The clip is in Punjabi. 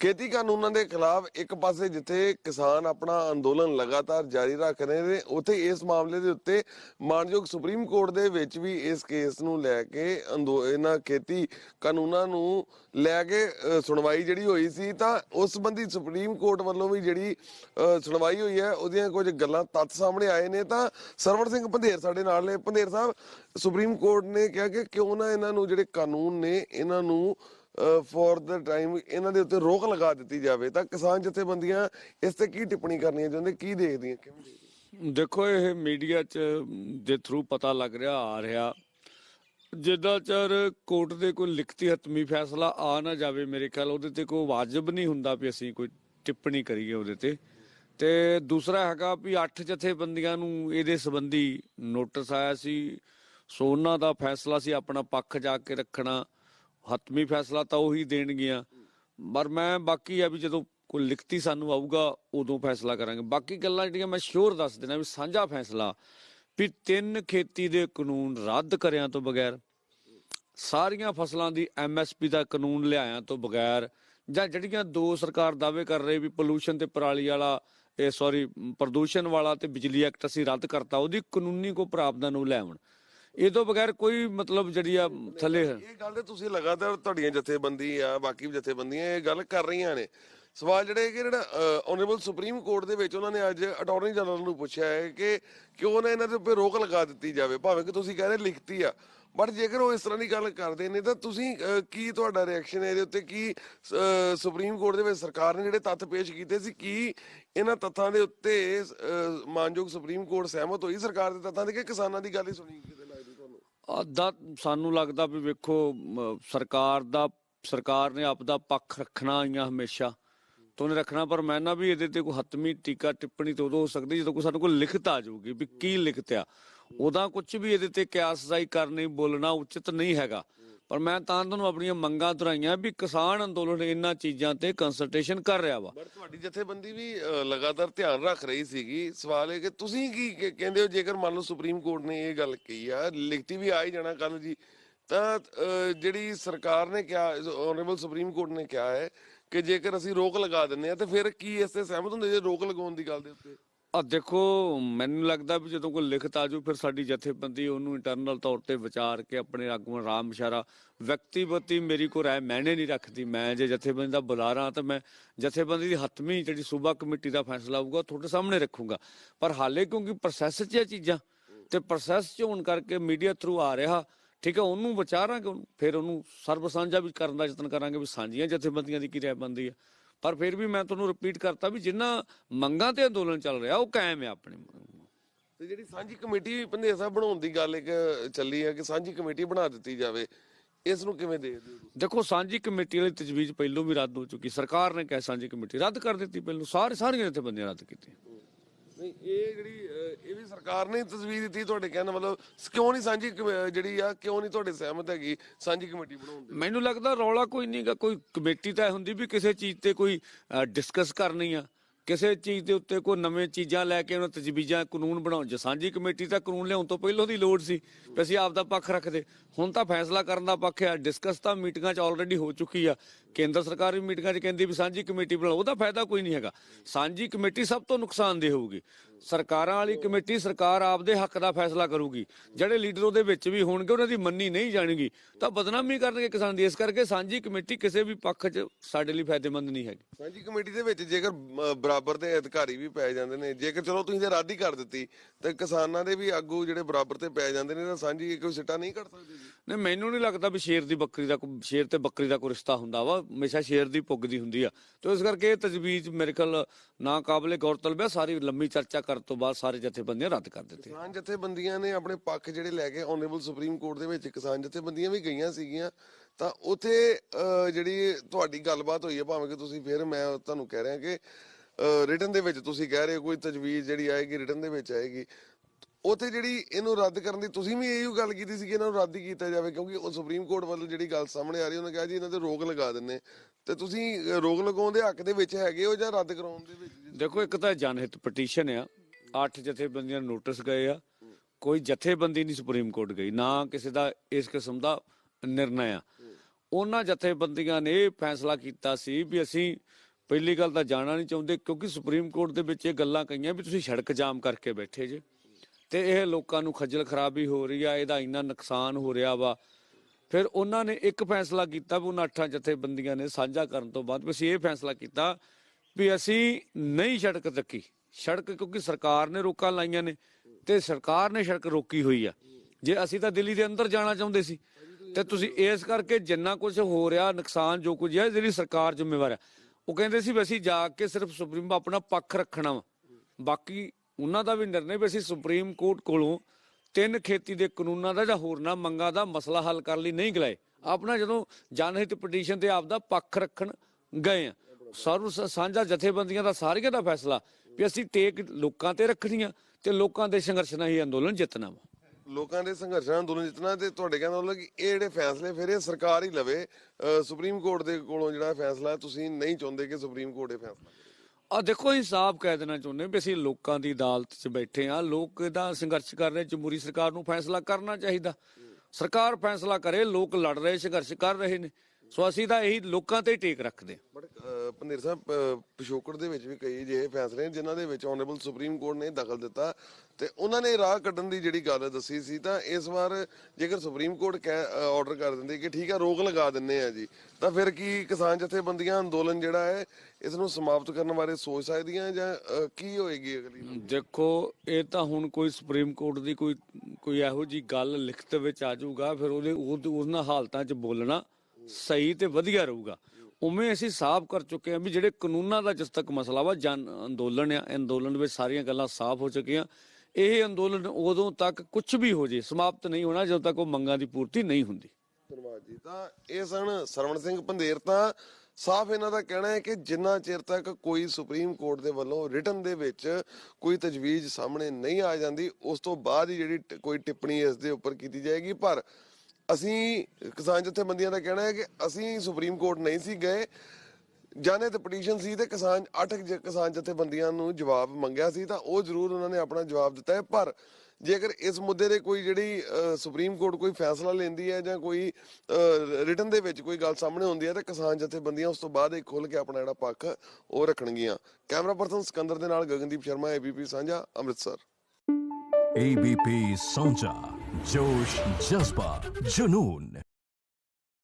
ਖੇਤੀ ਕਾਨੂੰਨਾਂ ਦੇ ਖਿਲਾਫ ਇੱਕ ਪਾਸੇ ਜਿੱਥੇ ਕਿਸਾਨ ਆਪਣਾ ਅੰਦੋਲਨ ਲਗਾਤਾਰ ਜਾਰੀ ਰੱਖ ਰਹੇ ਨੇ, ਉੱਥੇ ਇਸ ਮਾਮਲੇ ਦੇ ਉੱਤੇ ਮਾਨਯੋਗ ਸੁਪਰੀਮ ਕੋਰਟ ਦੇ ਵਿੱਚ ਵੀ ਇਸ ਕੇਸ ਨੂੰ ਲੈ ਕੇ ਇਹਨਾਂ ਖੇਤੀ ਕਾਨੂੰਨਾਂ ਨੂੰ ਲੈ ਕੇ ਸੁਣਵਾਈ ਜਿਹੜੀ ਹੋਈ ਸੀ, ਤਾਂ ਉਸ ਸੰਬੰਧੀ ਸੁਪਰੀਮ ਕੋਰਟ ਵੱਲੋਂ ਵੀ ਜਿਹੜੀ ਸੁਣਵਾਈ ਹੋਈ ਹੈ, ਉਹਦੀਆਂ ਕੁਝ ਗੱਲਾਂ ਤੱਥ ਸਾਹਮਣੇ ਆਏ ਨੇ, ਤਾਂ ਸਰਵਰ ਸਿੰਘ ਪੰਧੇਰ ਸਾਡੇ ਨਾਲ ਨੇ। ਪੰਧੇਰ ਸਾਹਿਬ, ਸੁਪਰੀਮ ਕੋਰਟ ਨੇ ਕਿਹਾ ਕਿ ਕਿਉਂ ਨਾ ਇਹਨਾਂ ਨੂੰ ਜਿਹੜੇ ਕਾਨੂੰਨ ਨੇ, ਇਹਨਾਂ ਨੂੰ ਫੋਰ ਦ ਟਾਈਮ ਇਹਨਾਂ ਦੇ ਉੱਤੇ ਰੋਕ ਲਗਾ ਦਿੱਤੀ ਜਾਵੇ ਤਾਂ ਕਿਸਾਨ ਜਥੇਬੰਦੀਆਂ ਇਸ ਤੇ ਕੀ ਟਿੱਪਣੀ ਕਰਨੀਆਂ ਚਾਹੁੰਦੇ, ਕੀ ਦੇਖਦੀਆਂ, ਕਿਵੇਂ ਦੇਖੋ, ਇਹ ਮੀਡੀਆ 'ਚ ਦੇ ਥਰੂ ਪਤਾ ਲੱਗ ਰਿਹਾ, ਆ ਰਿਹਾ। ਜਿੱਦਾਂ ਚਿਰ ਕੋਰਟ ਦੇ ਕੋਈ ਲਿਖਤੀ ਹਤਮੀ ਫੈਸਲਾ ਆ ਨਾ ਜਾਵੇ ਮੇਰੇ ਖਿਆਲ, ਉਹਦੇ ਤੇ ਕੋਈ ਵਾਜਬ ਨਹੀਂ ਹੁੰਦਾ ਵੀ ਅਸੀਂ ਕੋਈ ਟਿੱਪਣੀ ਕਰੀਏ ਉਹਦੇ ਤੇ। ਤੇ ਦੂਸਰਾ ਹੈਗਾ ਵੀ ਅੱਠ ਜਥੇਬੰਦੀਆਂ ਨੂੰ ਇਹਦੇ ਸੰਬੰਧੀ ਨੋਟਿਸ ਆਇਆ ਸੀ, ਸੋ ਉਹਨਾਂ ਦਾ ਫੈਸਲਾ ਸੀ ਆਪਣਾ ਪੱਖ ਜਾ ਕੇ ਰੱਖਣਾ। ਹਤਮੀ ਫੈਸਲਾ ਤਾਂ ਉਹੀ ਦੇਣਗੀਆਂ। ਪਰ ਮੈਂ ਬਾਕੀ ਆ ਵੀ ਜਦੋਂ ਕੋਈ ਲਿਖਤੀ ਸਾਨੂੰ ਆਊਗਾ, ਉਦੋਂ ਫੈਸਲਾ ਕਰਾਂਗੇ। ਬਾਕੀ ਗੱਲਾਂ ਜਿਹੜੀਆਂ ਮੈਂ ਸ਼ੋਰ ਦੱਸ ਦੇਣਾ ਵੀ ਸਾਂਝਾ ਫੈਸਲਾ ਵੀ ਤਿੰਨ ਖੇਤੀ ਦੇ ਕਾਨੂੰਨ ਰੱਦ ਕਰਿਆਂ ਤੋਂ ਬਗੈਰ, ਸਾਰੀਆਂ ਫਸਲਾਂ ਦੀ ਐਮਐਸਪੀ ਦਾ ਕਾਨੂੰਨ ਲਿਆਇਆਂ ਤੋਂ ਬਗੈਰ, ਜਾਂ ਜਿਹੜੀਆਂ ਦੋ ਸਰਕਾਰ ਦਾਅਵੇ ਕਰ ਰਹੇ ਵੀ ਪੋਲੂਸ਼ਨ ਤੇ ਪਰਾਲੀ ਵਾਲਾ, ਇਹ ਸੌਰੀ ਪ੍ਰਦੂਸ਼ਣ ਵਾਲਾ ਤੇ ਬਿਜਲੀ ਐਕਟ ਅਸੀਂ ਰੱਦ ਕਰਤਾ, ਉਹਦੀ ਕਾਨੂੰਨੀ ਕੋ ਪ੍ਰਾਵਧਾਨ ਨੂੰ ਲਿਆਉਣ ਇਹ ਤੋਂ ਬਗੈਰ ਕੋਈ ਮਤਲਬ ਜਿਹੜੀ ਆ ਥੱਲੇ ਇਹ ਗੱਲ ਤੇ ਤੁਸੀਂ ਲਗਾਤਾਰ ਤੁਹਾਡੀਆਂ ਜਥੇਬੰਦੀ ਆ ਬਾਕੀ ਵੀ ਜਥੇਬੰਦੀਆਂ ਇਹ ਗੱਲ ਕਰ ਰਹੀਆਂ ਨੇ। ਸਵਾਲ ਜਿਹੜੇ ਕਿ ਜਿਹੜਾ ਆਨਰੇਬਲ ਸੁਪਰੀਮ ਕੋਰਟ ਦੇ ਵਿੱਚ ਉਹਨਾਂ ਨੇ ਅੱਜ ਅਟਾਰਨੀ ਜਨਰਲ ਨੂੰ ਪੁੱਛਿਆ ਹੈ ਕਿ ਕਿਉਂ ਨਾ ਇਹਨਾਂ ਦੇ ਉੱਤੇ ਰੋਕ ਲਗਾ ਦਿੱਤੀ ਜਾਵੇ ਭਾਵੇਂ ਕਿ ਤੁਸੀਂ ਕਹਿ ਰਹੇ ਲਿਖਤੀ ਆ। ਬਟ ਜੇਕਰ ਉਹ ਇਸ ਤਰ੍ਹਾਂ ਦੀ ਗੱਲ ਕਰਦੇ ਨੇ ਤਾਂ ਤੁਸੀਂ ਕੀ ਤੁਹਾਡਾ ਰਿਐਕਸ਼ਨ ਹੈ ਇਹਦੇ ਉੱਤੇ? ਕੀ ਸੁਪਰੀਮ ਕੋਰਟ ਦੇ ਵਿੱਚ ਸਰਕਾਰ ਨੇ ਜਿਹੜੇ ਤੱਥ ਪੇਸ਼ ਕੀਤੇ ਸੀ ਕੀ ਇਹਨਾਂ ਤੱਥਾਂ ਦੇ ਉੱਤੇ ਮਾਨਯੋਗ ਸੁਪਰੀਮ ਕੋਰਟ ਸਹਿਮਤ ਹੋਈ? ਸਰਕਾਰ ਦੇ ਤੱਥਾਂ ਦੇ ਕਿ ਕਿਸਾਨਾਂ ਦੀ ਗੱਲ ਹੀ ਸੁਣੀ ਅੱਧਾ ਸਾਨੂੰ ਲੱਗਦਾ ਵੀ ਵੇਖੋ ਸਰਕਾਰ ਦਾ, ਸਰਕਾਰ ਨੇ ਆਪਦਾ ਪੱਖ ਰੱਖਣਾ ਆਈਆਂ ਹਮੇਸ਼ਾ। ਤੋਂ ਨੇ ਰੱਖਣਾ, ਪਰ ਮੈਂ ਨਾ ਵੀ ਇਹਦੇ ਤੇ ਕੋਈ ਹਤਮੀ, ਟੀਕਾ, ਟਿੱਪਣੀ ਤੇ ਉਦੋਂ ਹੋ ਸਕਦੀ, ਜਦੋਂ ਕੋਈ ਸਾਨੂੰ ਕੋਲ ਲਿਖਤ ਆ ਜਾਊਗੀ ਵੀ ਕੀ ਲਿਖਤ ਆ। ਉਹਦਾ ਕੁਝ ਵੀ ਇਹਦੇ ਤੇ ਕਿਆਸਜ਼ਾਈ ਕਰਨੀ, ਬੋਲਣਾ ਉਚਿਤ ਨਹੀਂ ਹੈਗਾ। ਪਰ ਮੈਂ ਤਾਂ ਤੁਹਾਨੂੰ ਆਪਣੀਆਂ ਮੰਗਾਂ ਦੁਹਰਾਈਆਂ ਵੀ ਕਿਸਾਨ ਅੰਦੋਲਨ ਇਹਨਾਂ ਚੀਜ਼ਾਂ ਤੇ ਕੰਸਲਟੇਸ਼ਨ ਕਰ ਰਿਹਾ ਵਾ। ਪਰ ਤੁਹਾਡੀ ਜਥੇਬੰਦੀ ਵੀ ਲਗਾਤਾਰ ਧਿਆਨ ਰੱਖ ਰਹੀ ਸੀਗੀ। ਸਵਾਲ ਇਹ ਕਿ ਤੁਸੀਂ ਕੀ ਕਹਿੰਦੇ ਹੋ, ਜੇਕਰ ਮੰਨ ਲਓ ਸੁਪਰੀਮ ਕੋਰਟ ਨੇ ਇਹ ਗੱਲ ਕਹੀ ਆ, ਲਿਖਤੀ ਵੀ ਆ ਹੀ ਜਾਣਾ ਕੱਲ ਜੀ, ਤਾਂ ਜਿਹੜੀ ਸਰਕਾਰ ਨੇ ਕਿਹਾ ਆਨਰੇਬਲ ਸੁਪਰੀਮ ਕੋਰਟ ਨੇ ਕਿਹਾ ਹੈ ਕਿ ਜੇਕਰ ਅਸੀਂ ਰੋਕ ਲਗਾ ਦਿੰਨੇ ਆ, ਤੇ ਫਿਰ ਕੀ ਇਸ ਤੇ ਸਹਿਮਤ ਹੁੰਦੇ ਜੇ ਰੋਕ ਲਗਾਉਣ ਦੀ ਗੱਲ ਦੇ ਉੱਤੇ? ਆ ਦੇਖੋ, ਮੈਨੂੰ ਲੱਗਦਾ ਵੀ ਜਦੋਂ ਕੋਈ ਲਿਖਤ ਆਜੂ ਫਿਰ ਸਾਡੀ ਜਥੇਬੰਦੀ ਉਹਨੂੰ ਇੰਟਰਨਲ ਤੌਰ ਤੇ ਵਿਚਾਰ ਕੇ ਆਪਣੇ ਆਗੂਆਂ, ਰਾਮ ਇਸ਼ਾਰਾ ਵਿਅਕਤੀਗਤੀ ਮੇਰੀ ਕੋਈ ਰਾਏ ਮੈਨੇ ਨਹੀਂ ਰੱਖਦੀ। ਮੈਂ ਜੇ ਜਥੇਬੰਦੀ ਦਾ ਬੁਲਾਰਾ ਤਾਂ ਮੈਂ ਜਥੇਬੰਦੀ ਦੀ ਹਤਮੀ ਜਿਹੜੀ ਸੂਬਾ ਕਮੇਟੀ ਦਾ ਫੈਸਲਾ ਆਊਗਾ ਤੁਹਾਡੇ ਸਾਹਮਣੇ ਰੱਖੂੰਗਾ। ਪਰ ਹਾਲੇ ਕਿਉਂਕਿ ਪ੍ਰੋਸੈਸ 'ਚ ਇਹ ਚੀਜ਼ਾਂ, ਤੇ ਪ੍ਰੋਸੈਸ 'ਚ ਹੋਣ ਕਰਕੇ ਮੀਡੀਆ ਥਰੂ ਆ ਰਿਹਾ, ਠੀਕ ਹੈ, ਉਹਨੂੰ ਵਿਚਾਰਾਂਗੇ, ਉਹਨੂੰ, ਫਿਰ ਉਹਨੂੰ ਸਰਬ ਸਾਂਝਾ ਵੀ ਕਰਨ ਦਾ ਯਤਨ ਕਰਾਂਗੇ ਵੀ ਸਾਂਝੀਆਂ ਜਥੇਬੰਦੀਆਂ ਦੀ ਕੀ ਰਾਏ ਬੰਦੀ ਹੈ ਪਰ ਫਿਰ ਵੀ ਮੈਂ ਤੁਹਾਨੂੰ ਰਿਪੀਟ ਕਰਤਾ ਵੀ ਜਿੰਨਾ ਮੰਗਾਂ ਤੇ ਅੰਦੋਲਨ ਚੱਲ ਰਿਹਾ ਉਹ ਕਾਇਮ ਹੈ ਆਪਣੇ ਤੇ। ਜਿਹੜੀ ਸਾਂਝੀ ਕਮੇਟੀ ਪੰਦੇਰ ਸਾਹਿਬ ਬਣਾਉਣ ਦੀ ਗੱਲ ਇੱਕ ਚੱਲੀ ਹੈ ਕਿ ਸਾਂਝੀ ਕਮੇਟੀ ਬਣਾ ਦਿੱਤੀ ਜਾਵੇ ਇਸ ਨੂੰ ਕਿਵੇਂ ਦੇਖਦੇ ਹੋ ਦੇਖੋ ਸਾਂਝੀ ਕਮੇਟੀ ਵਾਲੀ ਤਜਵੀਜ਼ ਪਹਿਲੋਂ ਵੀ ਰੱਦ ਹੋ ਚੁੱਕੀ ਸਰਕਾਰ ਨੇ ਕਿਹਾ ਸਾਂਝੀ ਕਮੇਟੀ ਰੱਦ ਕਰ ਦਿੱਤੀ ਪਹਿਲੋਂ ਸਾਰੇ ਸਾਰੀਆਂ ਜਥੇਬੰਦੀਆਂ ਰੱਦ ਕੀਤੀਆਂ ਨਹੀਂ ਇਹ ਜਿਹੜੀ ਅਹ, ਇਹ ਵੀ ਸਰਕਾਰ ਨੇ ਤਸਵੀਰ ਦਿੱਤੀ ਤੁਹਾਡੇ ਕਹਿਣ ਦਾ ਮਤਲਬ ਕਿਉਂ ਨਹੀਂ ਸਾਂਝੀ ਕਮੇ- ਜਿਹੜੀ ਆ ਕਿਉਂ ਨਹੀਂ ਤੁਹਾਡੇ ਸਹਿਮਤ ਹੈਗੀ ਸਾਂਝੀ ਕਮੇਟੀ ਬਣਾਉਣ ਦੇ? ਮੈਨੂੰ ਲੱਗਦਾ ਰੌਲਾ ਕੋਈ ਨਹੀਂਗਾ ਕੋਈ ਕਮੇਟੀ ਤਾਂ ਇਹ ਹੁੰਦੀ ਵੀ ਕਿਸੇ ਚੀਜ਼ ਤੇ ਕੋਈ ਡਿਸਕਸ ਕਰਨੀ ਆ। ਕਿਸੇ ਚੀਜ਼ ਦੇ ਉੱਤੇ ਕੋਈ ਨਵੇਂ ਚੀਜ਼ਾਂ ਲੈ ਕੇ ਉਹਨਾਂ ਤਜਵੀਜ਼ਾਂ, ਕਾਨੂੰਨ ਬਣਾਉਣ, ਜੇ ਸਾਂਝੀ ਕਮੇਟੀ ਤਾਂ ਕਾਨੂੰਨ ਲਿਆਉਣ ਤੋਂ ਪਹਿਲਾਂ ਦੀ ਲੋੜ ਸੀ ਵੀ ਅਸੀਂ ਆਪ ਦਾ ਪੱਖ ਰੱਖਦੇ। ਹੁਣ ਤਾਂ ਫੈਸਲਾ ਕਰਨ ਦਾ ਪੱਖ ਆ ਡਿਸਕਸ ਤਾਂ ਮੀਟਿੰਗਾਂ 'ਚ ਆਲਰੇਡੀ ਹੋ ਚੁੱਕੀ ਆ। ਕੇਂਦਰ ਸਰਕਾਰ ਵੀ ਮੀਟਿੰਗਾਂ 'ਚ ਕਹਿੰਦੀ ਵੀ ਸਾਂਝੀ ਕਮੇਟੀ ਬਣਾਓ, ਉਹਦਾ ਫਾਇਦਾ ਕੋਈ ਨਹੀਂ ਹੈਗਾ। ਸਾਂਝੀ ਕਮੇਟੀ ਸਭ ਤੋਂ ਨੁਕਸਾਨਦੇਹ ਹੋਊਗੀ। ਸਰਕਾਰਾਂ ਵਾਲੀ ਕਮੇਟੀ ਸਰਕਾਰ ਆਪਦੇ ਹੱਕ ਦਾ ਫੈਸਲਾ ਕਰੂਗੀ। ਜਿਹੜੇ ਲੀਡਰ ਉਹਦੇ ਵਿੱਚ ਵੀ ਹੋਣਗੇ ਉਹਨਾਂ ਦੀ ਮੰਨੀ ਨਹੀਂ ਜਾਣਗੀ ਤਾਂ ਬਦਨਾਮੀ ਕਰਨਗੇ ਕਿਸਾਨ ਦੀ। ਇਸ ਕਰਕੇ ਸਾਂਝੀ ਕਮੇਟੀ ਕਿਸੇ ਵੀ ਪੱਖ 'ਚ ਸਾਡੇ ਲਈ ਫਾਇਦੇਮੰਦ ਨਹੀਂ ਹੈਗੀ। ਸਾਂਝੀ ਕਮੇਟੀ ਦੇ ਵਿੱਚ ਜੇਕਰ ਬਰਾਬਰ ਦੇ ਅਧਿਕਾਰੀ ਵੀ ਪੈ ਜਾਂਦੇ ਨੇ ਜੇਕਰ ਚਲੋ ਤੁਸੀਂ ਤੇ ਰੱਦ ਕਰ ਦਿੱਤੀ ਤੇ ਕਿਸਾਨਾਂ ਦੇ ਵੀ ਆਗੂ ਜਿਹੜੇ ਬਰਾਬਰ ਤੇ ਪੈ ਜਾਂਦੇ ਨੇ ਤਾਂ ਸਾਂਝੀ ਕੋਈ ਸਿੱਟਾ ਨਹੀਂ ਕੱਢ ਸਕਦੇ ਜੀ? ਨਹੀਂ ਮੈਨੂੰ ਨਹੀਂ ਲੱਗਦਾ ਵੀ ਸ਼ੇਰ ਦੀ ਬੱਕਰੀ ਦਾ ਕੋਈ- ਸ਼ੇਰ ਤੇ ਬੱਕਰੀ ਦਾ ਕੋਈ ਰਿਸ਼ਤਾ ਹੁੰਦਾ ਵਾ। ਹਮੇਸ਼ਾ ਸ਼ੇਰ ਦੀ ਪੁੱਗਦੀ ਹੁੰਦੀ ਆ। ਤੇ ਇਸ ਕਰਕੇ ਇਹ ਤਜਵੀਜ਼ ਮੇਰੇ ਖਿਆਲ ਨਾ ਕਾਬਲੇ ਗੌਰ ਤਲਬ ਹੈ ਸਾਰੀ ਲੰਮੀ ਚਰਚਾ ਕਰਨ ਤੋਂ ਬਾਅਦ ਸਾਰੇ ਜਥੇਬੰਦੀਆਂ ਰੱਦ ਕਰ ਦਿੱਤੀਆਂ। ਕਿਸਾਨ ਜਥੇਬੰਦੀਆਂ ਨੇ ਆਪਣੇ ਪੱਖ ਜਿਹੜੇ ਲੈ ਕੇ ਆਨਰੇਬਲ ਸੁਪਰੀਮ ਕੋਰਟ ਦੇ ਵਿੱਚ ਕਿਸਾਨ ਜਥੇਬੰਦੀਆਂ ਵੀ ਗਈਆਂ ਸੀਗੀਆਂ ਤਾਂ ਉਥੇ ਜਿਹੜੀ ਤੁਹਾਡੀ ਗੱਲਬਾਤ ਹੋਈ ਹੈ ਭਾਵੇਂ ਕਿ ਤੁਸੀਂ ਫਿਰ ਮੈਂ ਤੁਹਾਨੂੰ ਕਹਿ ਰਿਹਾ ਕਿ ਰਿਟਨ ਦੇ ਵਿੱਚ ਤੁਸੀਂ ਕਹਿ ਰਹੇ ਹੋ ਕੋਈ ਤਜਵੀਜ਼ ਜਿਹੜੀ ਆਏਗੀ ਰਿਟਨ ਦੇ ਵਿੱਚ ਆਏਗੀ। ਉਥੇ ਜਿਹੜੀ ਇਹਨੂੰ ਰੱਦ ਕਰਨ ਦੀ ਤੁਸੀਂ ਵੀ ਇਹੀ ਗੱਲ ਕੀਤੀ ਸੀ ਕਿ ਇਹਨਾਂ ਨੂੰ ਰੱਦ ਹੀ ਕੀਤਾ ਜਾਵੇ ਕਿਉਂਕਿ ਉਹ ਸੁਪਰੀਮ ਕੋਰਟ ਵੱਲੋਂ ਜਿਹੜੀ ਗੱਲ ਸਾਹਮਣੇ ਆ ਰਹੀ ਉਹਨੇ ਕਿਹਾ ਜੀ ਇਹਨਾਂ ਤੇ ਰੋਕ ਲਗਾ ਦਿੰਨੇ ਤੇ ਤੁਸੀਂ ਰੋਕ ਲਗਾਉਣ ਦੇ ਹੱਕ ਦੇ ਵਿੱਚ ਹੈਗੇ ਹੋ ਜਾਂ ਰੱਦ ਕਰਾਉਣ ਦੇ ਵਿੱਚ? ਦੇਖੋ ਇੱਕ ਤਾਂ ਜਨਹਿਤ ਪਟੀਸ਼ਨ ਆ ਅੱਠ ਜਥੇਬੰਦੀਆਂ ਨੂੰ ਨੋਟਿਸ ਗਏ ਆ, ਕੋਈ ਜਥੇਬੰਦੀ ਨਹੀਂ ਸੁਪਰੀਮ ਕੋਰਟ ਗਈ, ਨਾ ਕਿਸੇ ਦਾ ਇਸ ਕਿਸਮ ਦਾ ਨਿਰਣਾ ਆ। ਉਹਨਾਂ ਜਥੇਬੰਦੀਆਂ ਨੇ ਇਹ ਫੈਸਲਾ ਕੀਤਾ ਸੀ ਵੀ ਅਸੀਂ ਪਹਿਲੀ ਗੱਲ ਤਾਂ ਜਾਣਾ ਨਹੀਂ ਚਾਹੁੰਦੇ, ਕਿਉਂਕਿ ਸੁਪਰੀਮ ਕੋਰਟ ਦੇ ਵਿੱਚ ਇਹ ਗੱਲਾਂ ਕਹੀਆਂ ਵੀ ਤੁਸੀਂ ਸੜਕ ਜਾਮ ਕਰਕੇ ਬੈਠੇ ਜੇ। ਤੇ ਇਹ ਲੋਕਾਂ ਨੂੰ ਖੱਜਲ ਖਰਾਬੀ ਹੋ ਰਹੀ ਆ, ਇਹਦਾ ਇੰਨਾ ਨੁਕਸਾਨ ਹੋ ਰਿਹਾ ਵਾ। ਫਿਰ ਉਹਨਾਂ ਨੇ ਇੱਕ ਫੈਸਲਾ ਕੀਤਾ ਵੀ ਉਹਨਾਂ ਅੱਠਾਂ ਜਥੇਬੰਦੀਆਂ ਨੇ ਸਾਂਝਾ ਕਰਨ ਤੋਂ ਬਾਅਦ ਵੀ ਅਸੀਂ ਇਹ ਫੈਸਲਾ ਕੀਤਾ ਵੀ ਅਸੀਂ ਨਹੀਂ ਸੜਕ ਚੱਕੀ। ਸੜਕ ਕਿਉਂਕਿ ਸਰਕਾਰ ਨੇ ਰੋਕਾਂ ਲਾਈਆਂ ਨੇ ਤੇ ਸਰਕਾਰ ਨੇ ਸੜਕ ਰੋਕੀ ਹੋਈ ਆ। ਜੇ ਅਸੀਂ ਤਾਂ ਦਿੱਲੀ ਦੇ ਅੰਦਰ ਜਾਣਾ ਚਾਹੁੰਦੇ ਸੀ, ਤੇ ਤੁਸੀਂ ਇਸ ਕਰਕੇ ਜਿੰਨਾ ਕੁਝ ਹੋ ਰਿਹਾ, ਨੁਕਸਾਨ ਜੋ ਕੁਝ ਹੈ ਜਿਹੜੀ ਸਰਕਾਰ ਜ਼ਿੰਮੇਵਾਰ ਹੈ ਉਹ ਕਹਿੰਦੇ ਸੀ ਵੀ ਅਸੀਂ ਜਾ ਕੇ ਸਿਰਫ ਸੁਪਰੀਮ, ਆਪਣਾ ਪੱਖ ਰੱਖਣਾ ਵਾ। ਬਾਕੀ ਉਹਨਾਂ ਦਾ ਵੀ ਨਿਰਣੇ ਵੀ ਅਸੀਂ ਸੁਪਰੀਮ ਕੋਰਟ ਕੋਲੋਂ ਤਿੰਨ ਖੇਤੀ ਦੇ ਕਾਨੂੰਨਾਂ ਦਾ ਜਾਂ ਹੋਰਨਾਂ ਮੰਗਾਂ ਦਾ ਮਸਲਾ ਹੱਲ ਕਰਨ ਲਈ ਨਹੀਂ ਗਏ ਆਪਣਾ ਜਦੋਂ ਜਨਹਿਤ ਪਟੀਸ਼ਨ ਤੇ ਆਪਦਾ ਪੱਖ ਰੱਖਣ ਗਏ ਆ ਸਰਵ ਸਾਂਝਾ ਜਥੇਬੰਦੀਆਂ ਦਾ ਸਾਰੀਆਂ ਦਾ ਫੈਸਲਾ ਵੀ ਅਸੀਂ ਟੇਕ ਲੋਕਾਂ ਤੇ ਰੱਖਣੀਆਂ ਤੇ ਲੋਕਾਂ ਦੇ ਸੰਘਰਸ਼ ਨਾਲ ਹੀ ਅੰਦੋਲਨ ਜਿੱਤਣਾ ਵਾ। ਲੋਕਾਂ ਦੇ ਸੰਘਰਸ਼ਾਂ ਅੰਦੋਲਨ ਜਿੱਤਣਾ ਤੇ ਤੁਹਾਡੇ ਕਹਿੰਦਾ ਮਤਲਬ ਕਿ ਇਹ ਜਿਹੜੇ ਫੈਸਲੇ ਫਿਰ ਇਹ ਸਰਕਾਰ ਹੀ ਲਵੇ। ਸੁਪਰੀਮ ਕੋਰਟ ਦੇ ਕੋਲੋਂ ਜਿਹੜਾ ਫੈਸਲਾ ਤੁਸੀਂ ਨਹੀਂ ਚਾਹੁੰਦੇ ਕਿ ਸੁਪਰੀਮ ਕੋਰਟ ਇਹ ਫੈਸਲਾ ਆ ਦੇਖੋ ਅਸੀਂ ਸਾਫ਼ ਕਹਿ ਦੇਣਾ ਚਾਹੁੰਦੇ ਵੀ ਅਸੀਂ ਲੋਕਾਂ ਦੀ ਅਦਾਲਤ 'ਚ ਬੈਠੇ ਆ ਲੋਕ ਇਹਦਾ ਸੰਘਰਸ਼ ਕਰ ਰਹੇ ਜਮਹੂਰੀ ਸਰਕਾਰ ਨੂੰ ਫੈਸਲਾ ਕਰਨਾ ਚਾਹੀਦਾ। ਸਰਕਾਰ ਫੈਸਲਾ ਕਰੇ ਲੋਕ ਲੜ ਰਹੇ ਸੰਘਰਸ਼ ਕਰ ਰਹੇ ਨੇ। ਸੋ ਅਸੀਂ ਤਾਂ ਇਹੀ ਲੋਕਾਂ ਤੇ ਟੇਕ ਰੱਖਦੇ ਹਾਂ। ਬਟ ਪੰਦੇਰ ਸਾਹਿਬ ਪਿਛੋਕੜ ਦੇ ਵਿੱਚ ਵੀ ਕਈ ਅਜਿਹੇ ਫੈਸਲੇ ਨੇ ਜਿਨ੍ਹਾਂ ਦੇ ਵਿੱਚ ਆਨਰੇਬਲ ਸੁਪਰੀਮ ਕੋਰਟ ਨੇ ਦਖਲ ਦਿੱਤਾ ਤੇ ਉਹਨਾਂ ਨੇ ਰਾਹ ਕੱਢਣ ਦੀ ਜਿਹੜੀ ਗੱਲ ਦੱਸੀ ਸੀ ਤਾਂ ਇਸ ਵਾਰ ਜੇਕਰ ਸੁਪਰੀਮ ਕੋਰਟ ਆਰਡਰ ਕਰ ਦਿੰਦੀ ਕਿ ਠੀਕ ਆ ਰੋਕ ਲਗਾ ਦਿੰਨੇ ਆ ਜੀ ਤਾਂ ਫਿਰ ਕੀ ਕਿਸਾਨ ਜਥੇਬੰਦੀਆਂ ਅੰਦੋਲਨ ਜਿਹੜਾ ਹੈ ਇਸ ਨੂੰ ਸਮਾਪਤ ਕਰਨ ਬਾਰੇ ਸੋਚ ਸਕਦੀਆਂ ਜਾਂ ਕੀ ਹੋਏਗੀ ਅਗਲੀ ਦੇਖੋ ਇਹ ਤਾਂ ਹੁਣ ਕੋਈ ਸੁਪਰੀਮ ਕੋਰਟ ਦੀ ਕੋਈ ਕੋਈ ਇਹੋ ਜੀ ਗੱਲ ਲਿਖਤ ਵਿੱਚ ਆ ਜਾਊਗਾ ਫਿਰ ਉਹਦੇ ਉਹ- ਉਹਨਾਂ ਹਾਲਤਾਂ 'ਚ ਬੋਲਣਾ ਸਹੀ ਤੇ ਵਧੀਆ ਰਹੂਗਾ। ਉਵੇਂ ਅਸੀਂ ਸਾਫ਼ ਕਰ ਚੁੱਕੇ ਹਾਂ ਵੀ ਜਿਹੜੇ ਕਾਨੂੰਨਾਂ ਦਾ ਜਿਸ ਤੱਕ ਮਸਲਾ ਵਾ, ਜਨ ਅੰਦੋਲਨ ਆ, ਅੰਦੋਲਨ ਵਿੱਚ ਸਾਰੀਆਂ ਗੱਲਾਂ ਸਾਫ਼ ਹੋ ਚੁੱਕੀਆਂ। ਇਹ ਅੰਦੋਲਨ ਉਦੋਂ ਤੱਕ ਕੁਝ ਵੀ ਹੋ ਜੇ, ਸਮਾਪਤ ਨਹੀਂ ਹੋਣਾ ਜਦੋਂ ਤੱਕ ਉਹ ਮੰਗਾਂ ਦੀ ਪੂਰਤੀ ਨਹੀਂ ਹੁੰਦੀ। ਧੰਨਵਾਦ ਜੀ। ਤਾਂ ਇਹ ਸਨ ਸਰਵਣ ਸਿੰਘ ਪੰਧੇਰ। ਤਾਂ ਸਾਫ਼ ਇਹਨਾਂ ਦਾ ਕਹਿਣਾ ਹੈ ਕਿ ਜਿੰਨਾ ਚਿਰ ਤੱਕ ਕੋਈ ਸੁਪਰੀਮ ਕੋਰਟ ਦੇ ਵੱਲੋਂ ਰਿਟਨ ਦੇ ਵਿੱਚ ਕੋਈ ਤਜਵੀਜ਼ ਸਾਹਮਣੇ ਨਹੀਂ ਆ ਜਾਂਦੀ, ਉਸ ਤੋਂ ਬਾਅਦ ਹੀ ਜਿਹੜੀ ਕੋਈ ਟਿੱਪਣੀ ਇਸ ਦੇ ਉੱਪਰ ਕੀਤੀ ਜਾਏਗੀ। ਪਰ ਅਸੀਂ ਕਿਸਾਨ ਜਥੇਬੰਦੀਆਂ ਦਾ ਕਹਿਣਾ ਹੈ ਕਿ ਅਸੀਂ ਸੁਪਰੀਮ ਕੋਰਟ ਨਹੀਂ ਸੀ ਗਏ। ਜਾਣੇ ਤੇ ਪਟੀਸ਼ਨ ਸੀ ਤੇ ਕਿਸਾਨ, ਅੱਠ ਕਿਸਾਨ ਜਥੇਬੰਦੀਆਂ ਨੂੰ ਜਵਾਬ ਮੰਗਿਆ ਸੀ ਤਾਂ ਉਹ ਜ਼ਰੂਰ ਉਹਨਾਂ ਨੇ ਆਪਣਾ ਜਵਾਬ ਦਿੱਤਾ ਹੈ। ਪਰ ਜੇਕਰ ਇਸ ਮੁੱਦੇ ਦੇ ਕੋਈ ਜਿਹੜੀ ਸੁਪਰੀਮ ਕੋਰਟ ਕੋਈ ਫੈਸਲਾ ਲੈਂਦੀ ਹੈ ਜਾਂ ਕੋਈ ਰਿਟਨ ਦੇ ਵਿੱਚ ਕੋਈ ਗੱਲ ਸਾਹਮਣੇ ਹੁੰਦੀ ਹੈ ਤਾਂ ਕਿਸਾਨ ਜਥੇਬੰਦੀਆਂ ਉਸ ਤੋਂ ਬਾਅਦ ਇਹ ਖੁੱਲ ਕੇ ਆਪਣਾ ਜਿਹੜਾ ਪੱਖ ਉਹ ਰੱਖਣਗੀਆਂ। ਕੈਮਰਾ ਪਰਸਨ ਸਿਕੰਦਰ ਦੇ ਨਾਲ ਗਗਨਦੀਪ ਸ਼ਰਮਾ, ਏਬੀਪੀ ਸਾਂਝਾ, ਅੰਮ੍ਰਿਤਸਰ। एबीपी साझा जोश जज्बा जुनून